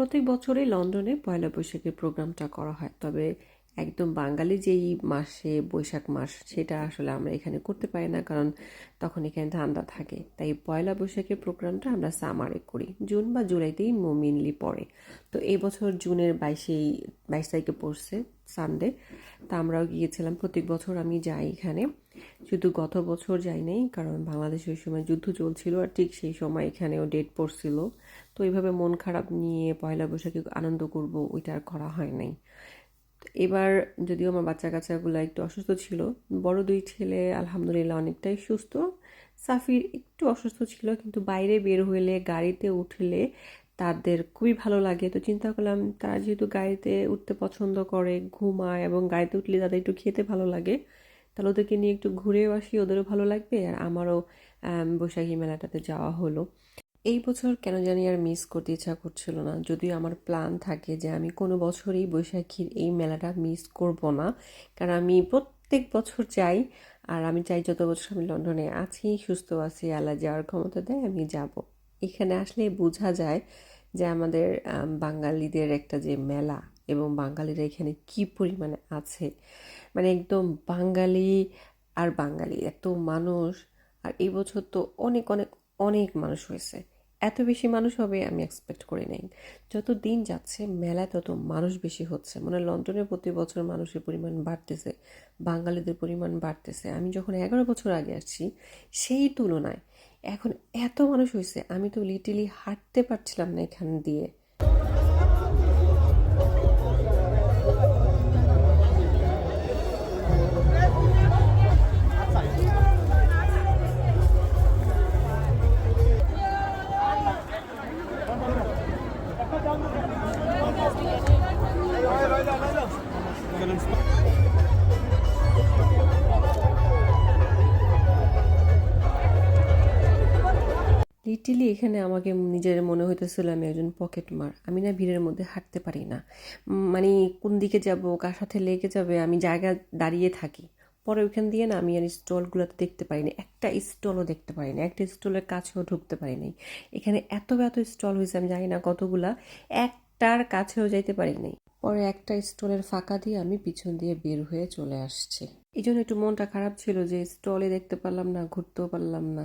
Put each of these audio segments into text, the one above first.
প্রত্যেক বছরই লন্ডনে পয়লা বৈশাখের প্রোগ্রামটা করা হয়। তবে একদম বাঙালি যেই মাসে, বৈশাখ মাস, সেটা আসলে আমরা এখানে করতে পারি না, কারণ তখন এখানে ঠান্ডা থাকে। তাই পয়লা বৈশাখের প্রোগ্রামটা আমরা সামারে করি। জুন বা জুলাইতেই মেনলি পড়ে। তো এবছর জুনের বাইশেই, বাইশ তারিখে পড়ছে সানডে। তা আমরাও গিয়েছিলাম প্রত্যেক বছর আমি যাই এখানে। শুধু গত বছর যাই নাই, কারণ বাংলাদেশে ওই সময় যুদ্ধ চলছিল আর ঠিক সেই সময় এখানেও ডেট পড়ছিল। তো এইভাবে মন খারাপ নিয়ে পয়লা বৈশাখে আনন্দ করব, ওইটা আর করা হয় নাই। এবার যদিও আমার বাচ্চা কাচ্চাগুলো একটু অসুস্থ ছিল, বড় দুই ছেলে, আলহামদুলিল্লাহ অনেকটাই সুস্থ। সাফির একটু অসুস্থ ছিল, কিন্তু বাইরে বের হইলে, গাড়িতে উঠলে তাদের খুবই ভালো লাগে। তো চিন্তা করলাম, তারা যেহেতু গাড়িতে উঠতে পছন্দ করে, ঘুমায় এবং গাড়িতে উঠলে তাদের একটু খেতে ভালো লাগে, তাহলে ওদেরকে নিয়ে একটু ঘুরেও আসি, ওদেরও ভালো লাগবে। আর আমারও বৈশাখী মেলাটাতে যাওয়া হলো। এই বছর কেন জানি আর মিস করতে ইচ্ছা করছিল না। যদিও আমার প্ল্যান থাকে যে আমি কোনো বছরই বৈশাখীর এই মেলাটা মিস করব না। কারণ আমি প্রত্যেক বছর যাই আর আমি চাই যত বছর আমি লন্ডনে আছি, সুস্থ আছি, আল্লাহ যাওয়ার ক্ষমতা দেয়, আমি যাব। এখানে আসলে বোঝা যায় যে আমাদের বাঙালিদের একটা যে মেলা এবং বাঙালিরা এখানে কি পরিমাণে আছে। মানে একদম বাঙালি আর বাঙালি, এত মানুষ। আর এই বছর তো অনেক অনেক অনেক মানুষ হয়েছে। এত বেশি মানুষ হবে আমি এক্সপেক্ট করি নাই। যত দিন যাচ্ছে, মেলায় তত মানুষ বেশি হচ্ছে। মানে লন্ডনে প্রতি বছর মানুষের পরিমাণ বাড়তেছে, বাঙালিদের পরিমাণ বাড়তেছে। আমি যখন এগারো বছর আগে আসছি, সেই তুলনায় এখন এত মানুষ হয়েছে, আমি তো লিটিলি হাঁটতে পারছিলাম না এখান দিয়ে। লিটিলি এখানে আমাকে নিজের মনে হইতেছিল আমি একজন পকেট মার আমি না ভিড়ের মধ্যে হাঁটতে পারি না। মানে কোন দিকে যাব, কার সাথে লেগে যাবে, আমি জায়গা দাঁড়িয়ে থাকি। পরে ওইখান দিয়ে না আমি আর স্টলগুলোতে দেখতে পারি না। একটা স্টলও দেখতে পারি না। একটা স্টলের কাছেও ঢুকতে পারি নাই। এখানে এত এত স্টল হয়েছে আমি জানি না কতগুলা। একটার কাছেও যাইতে পারি নাই। পরে একটা স্টলের ফাঁকা দিয়ে আমি পিছন দিয়ে বের হয়ে চলে আসছি। এই জন্য একটু মনটা খারাপ ছিল যে স্টলে দেখতে পারলাম না, ঘুরতেও পারলাম না।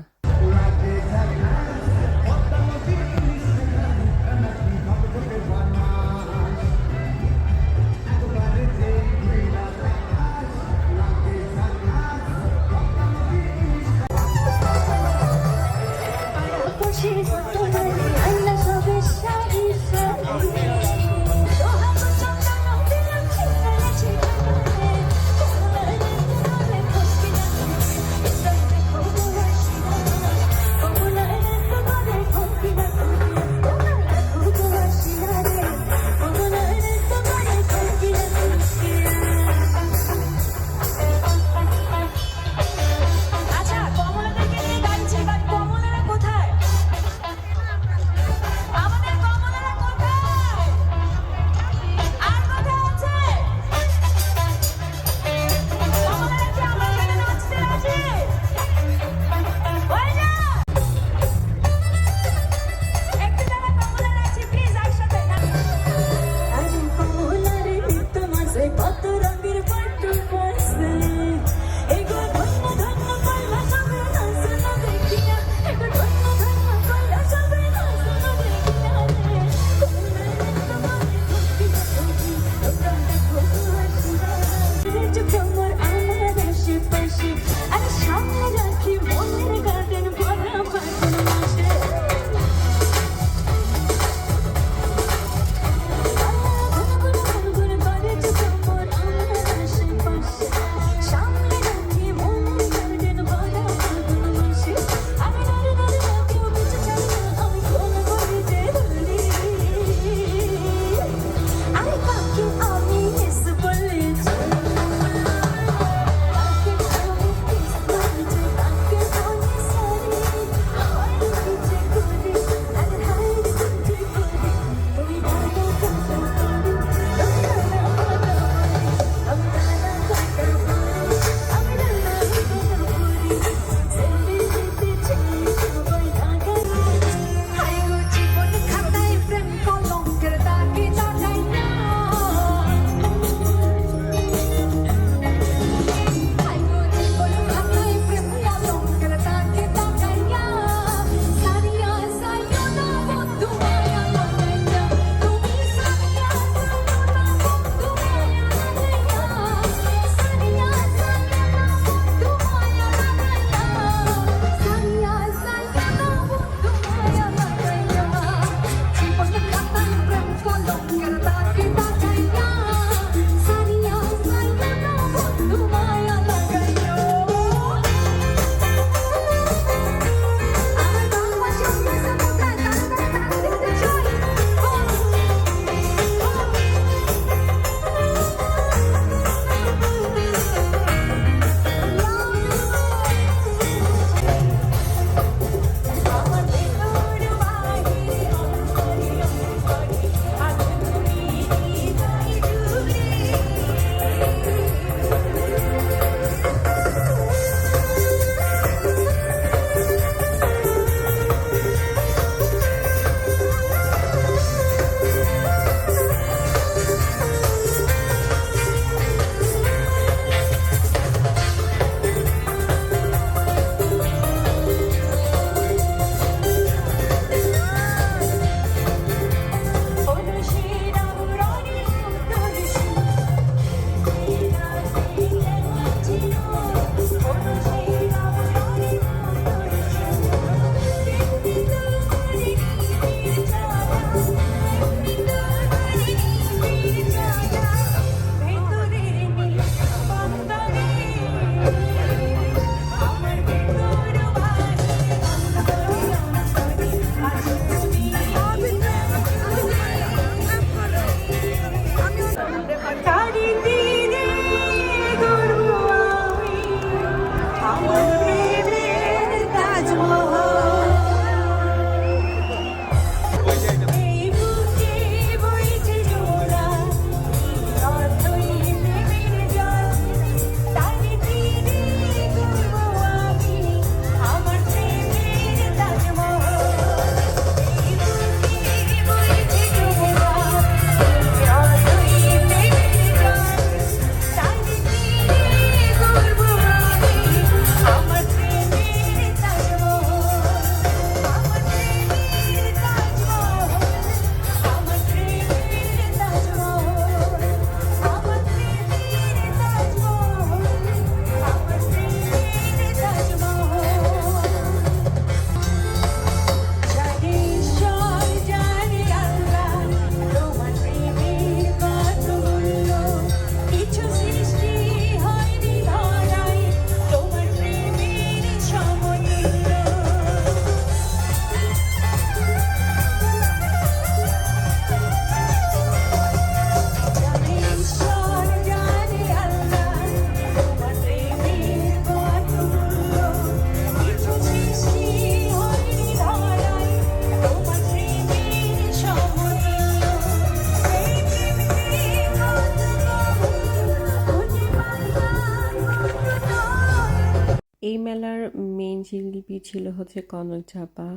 শিল্পী ছিল হচ্ছে কনক চাপা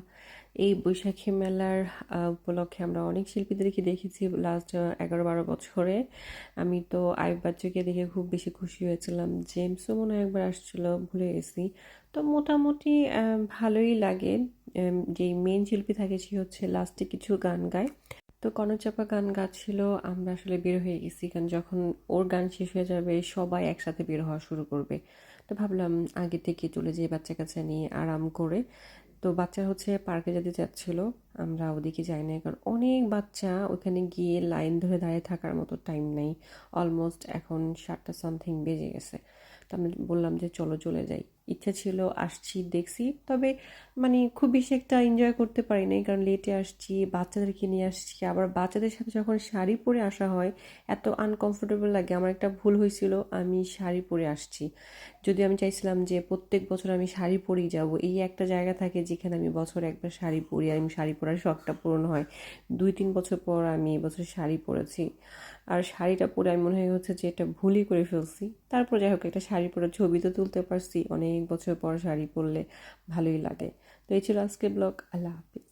এই বৈশাখী মেলার উপলক্ষে আমরা অনেক শিল্পীদেরকে দেখেছি লাস্ট এগারো বারো বছরে। আমি তো আইব বাচ্চাকে দেখে খুব বেশি খুশি হয়েছিলাম। জেমসও মনে হয় একবার আসছিল, ভুলে গেছি। তো মোটামুটি ভালোই লাগে। যেই মেন শিল্পী থাকে সে হচ্ছে লাস্টে কিছু গান গায়। তো কনকচাপা গান গাচ্ছিল, আমরা আসলে বের হয়ে গেছি কারণ যখন ওর গান শেষ হয়ে যাবে সবাই একসাথে বের হওয়া শুরু করবে। তো ভাবলাম আগে থেকে চলে যেয়ে বাচ্চা কাচ্চা নিয়ে আরাম করে। তো বাচ্চা হচ্ছে পার্কে যেতে চাচ্ছিল আমরা ওদিকে যাই না কারণ অনেক বাচ্চা ওখানে গিয়ে লাইন ধরে দাঁড়িয়ে থাকার মতো টাইম নেই। অলমোস্ট এখন সাতটা সামথিং বেজে গেছে। তো আমি বললাম যে চলো চলে যাই। ইচ্ছা ছিল আসছি, দেখছি। তবে মানে খুব বেশি একটা এনজয় করতে পারি নাই, কারণ লেটে আসছি, বাচ্চাদেরকে নিয়ে আসছি। আবার বাচ্চাদের সাথে যখন শাড়ি পরে আসা হয়, এত আনকমফোর্টেবল লাগে। আমার একটা ভুল হয়েছিল, আমি শাড়ি পরে আসছি। যদি আমি চাইছিলাম যে প্রত্যেক বছর আমি শাড়ি পরেই যাব, এই একটা জায়গা থাকে যেখানে আমি বছর একবার শাড়ি পরি আমি শাড়ি পরার শখটা পূরণ হয়। দুই তিন বছর পর আমি এবছর শাড়ি পরেছি। আর শাড়িটা পরে আমি মনে হয় হচ্ছে যে এটা ভুলই করে ফেলছি। তারপর যাই হোক, একটা শাড়ি পরে ছবি তো তুলতে পারছি। অনেক বছর পর শাড়ি পরলে ভালোই লাগে। তো এই ছিল আজকে ব্লগ। আল্লাহ হাফিজ।